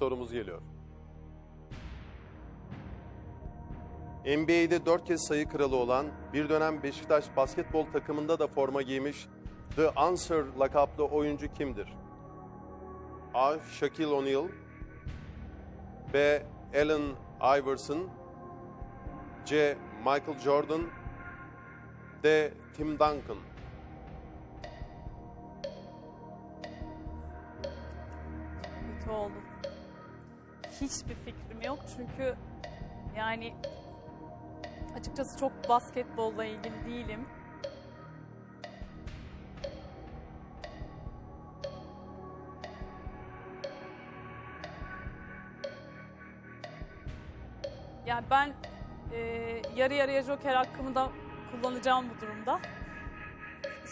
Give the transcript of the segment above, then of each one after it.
sorumuz geliyor. NBA'de 4 kez sayı kralı olan, bir dönem Beşiktaş basketbol takımında da forma giymiş The Answer lakaplı oyuncu kimdir? A. Shaquille O'Neal B. Allen Iverson C. Michael Jordan D. Tim Duncan Kötü oldu. Hiçbir fikrim yok çünkü yani açıkçası çok basketbolla ilgili değilim. Yani ben e, yarı yarıya joker hakkımı da kullanacağım bu durumda.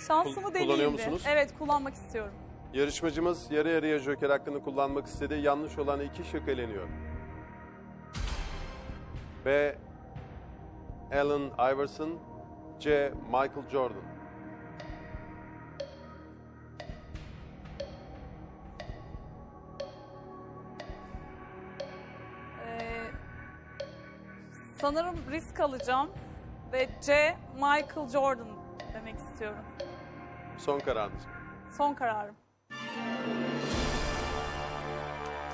Şansımı Kul- deneyeyim kullanıyor bir. musunuz? Evet kullanmak istiyorum. Yarışmacımız yarı yarıya joker hakkını kullanmak istedi. Yanlış olan iki şık eleniyor. B. Allen Iverson C. Michael Jordan Ee, sanırım risk alacağım ve C. Michael Jordan demek istiyorum. Son kararınız. mı? Son kararım.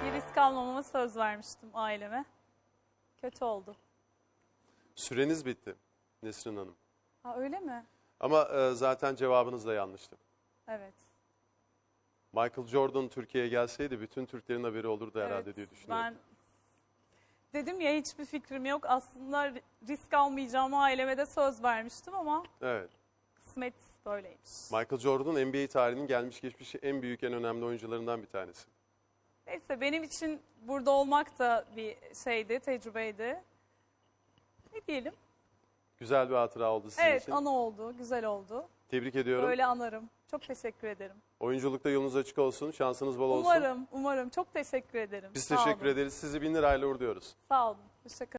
Ki risk almamama söz vermiştim aileme. Kötü oldu. Süreniz bitti Nesrin Hanım. Ha öyle mi? Ama e, zaten cevabınız da yanlıştı. Evet. Michael Jordan Türkiye'ye gelseydi bütün Türklerin haberi olurdu herhalde evet. diye düşünüyorum. Ben dedim ya hiçbir fikrim yok. Aslında ri- risk almayacağımı aileme de söz vermiştim ama Evet. kısmet böyleymiş. Michael Jordan NBA tarihinin gelmiş geçmiş en büyük en önemli oyuncularından bir tanesi. Neyse benim için burada olmak da bir şeydi, tecrübeydi. Ne diyelim? Güzel bir hatıra oldu sizin Evet, için. ana oldu, güzel oldu. Tebrik ediyorum. Böyle anarım. Çok teşekkür ederim. Oyunculukta yolunuz açık olsun, şansınız bol olsun. Umarım, umarım. Çok teşekkür ederim. Biz Sağ teşekkür olun. ederiz. Sizi bin lirayla uğurluyoruz. Sağ olun. Hoşça kalın.